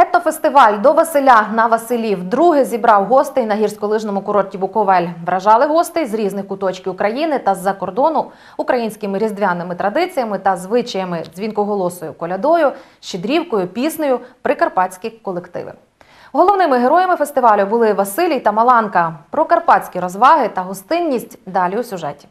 Етнофестиваль до Василя на Василі вдруге зібрав гостей на гірськолижному курорті Буковель. Вражали гостей з різних куточків України та з-за кордону українськими різдвяними традиціями та звичаями, дзвінкоголосою колядою, щедрівкою, піснею, прикарпатські колективи. Головними героями фестивалю були Василій та Маланка. Про карпатські розваги та гостинність далі у сюжеті.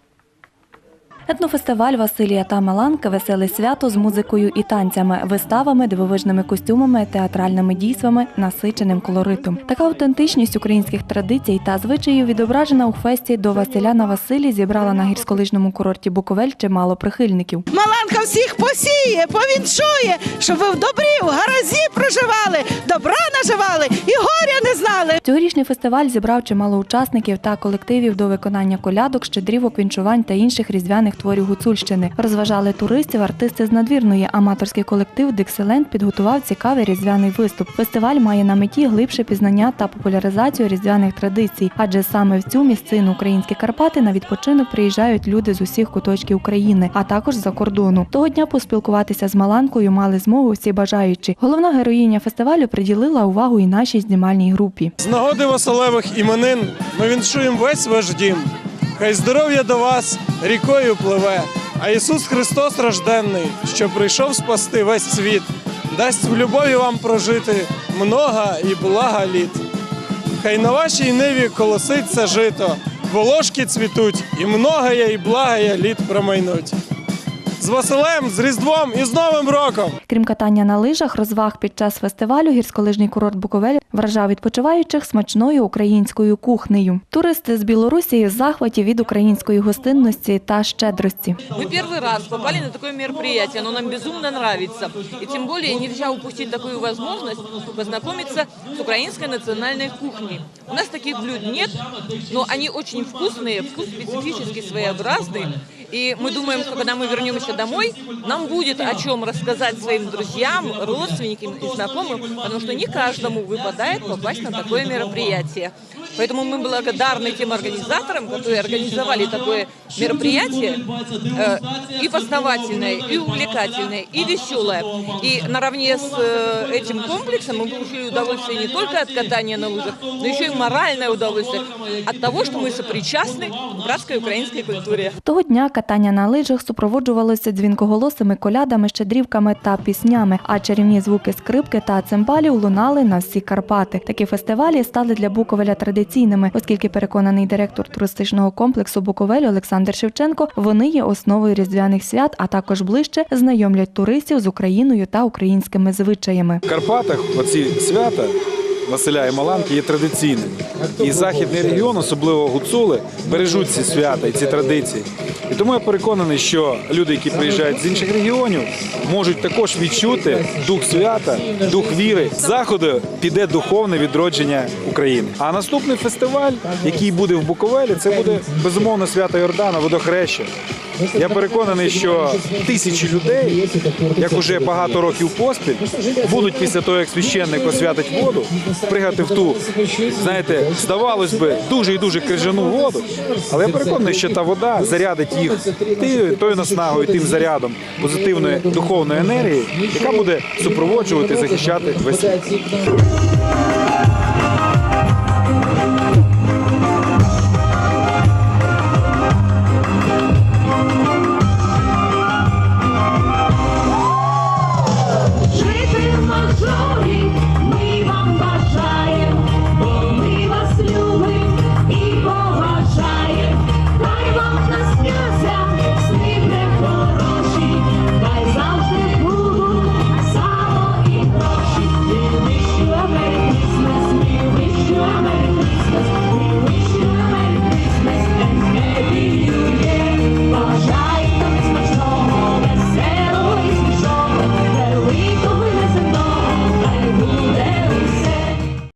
Етнофестиваль Василія та Маланка веселе свято з музикою і танцями, виставами, дивовижними костюмами, театральними дійствами, насиченим колоритом. Така автентичність українських традицій та звичаїв відображена у фесті до Василя на Василі зібрала на гірськолижному курорті Буковель чимало прихильників. Маланка всіх посіє, повіншує, щоб ви в добрі, в гаразі проживали, добра наживали і горя не знали. Цьогорічний фестиваль зібрав чимало учасників та колективів до виконання колядок, щедрівок, вінчувань та інших різдвяних творів Гуцульщини. Розважали туристів, артисти з надвірної. Аматорський колектив Дикселент підготував цікавий різдвяний виступ. Фестиваль має на меті глибше пізнання та популяризацію різдвяних традицій, адже саме в цю місцину українські Карпати на відпочинок приїжджають люди з усіх куточків України, а також за кордону. Того дня поспілкуватися з Маланкою мали змогу всі бажаючі. Головна героїня фестивалю приділила увагу і нашій знімальній групі. З нагоди Василевих іменин ми віншуємо весь ваш дім. Хай здоров'я до вас рікою пливе, а Ісус Христос рожденний, що прийшов спасти весь світ, дасть в любові вам прожити много і блага літ. Хай на вашій ниві колоситься жито, волошки цвітуть, і многоє і благоє літ промайнуть З Василем, з Різдвом і з Новим роком! Крім катання на лижах, розваг під час фестивалю гірськолижний курорт Буковель вражав відпочиваючих смачною українською кухнею. Туристи з Білорусі з захваті від української гостинності та щедрості. Мы первый раз попали на такое мероприятие, оно нам безумно нравится. И тем более нельзя упустить такую возможность познакомиться с украинской национальной кухней. У нас таких блюд нет, но они очень вкусные, вкус специфический, своеобразный. И мы думаем, когда мы вернемся домой, нам будет о чем рассказать своим друзьям, родственникам и знакомым, потому что не каждому выпадает попасть на такое мероприятие. Поэтому мы благодарны тем организаторам, которые организовали такое мероприятие э, и познавательное, и увлекательное, и веселое. И наравне с э, этим комплексом мы получили удовольствие не только от катания на лыжах, но еще и моральное удовольствие от того, что мы сопричастны к братской украинской культуре. Того дня катання на лижах супроводжувалося дзвінкоголосими колядами, щедрівками та піснями, а чарівні звуки скрипки та цимбалів лунали на всі Карпати. Такі фестивалі стали для Буковеля традиційними, оскільки переконаний директор туристичного комплексу Буковель Олександр Шевченко, вони є основою різдвяних свят, а також ближче знайомлять туристів з Україною та українськими звичаями. В Карпатах оці свята Василя і Маланки є традиційними. І західний регіон, особливо гуцули, бережуть ці свята і ці традиції. І тому я переконаний, що люди, які приїжджають з інших регіонів, можуть також відчути дух свята, дух віри. Заходу піде духовне відродження України. А наступний фестиваль, який буде в Буковелі, це буде безумовно свято Йордана, водохреща. Я переконаний, що тисячі людей, як уже багато років поспіль, будуть після того, як священник освятить воду, пригати в ту, знаєте, здавалось би, дуже і дуже крижану воду. Але я переконаний, що та вода зарядить їх тою наснагою, тим зарядом позитивної духовної енергії, яка буде супроводжувати, захищати весь світ.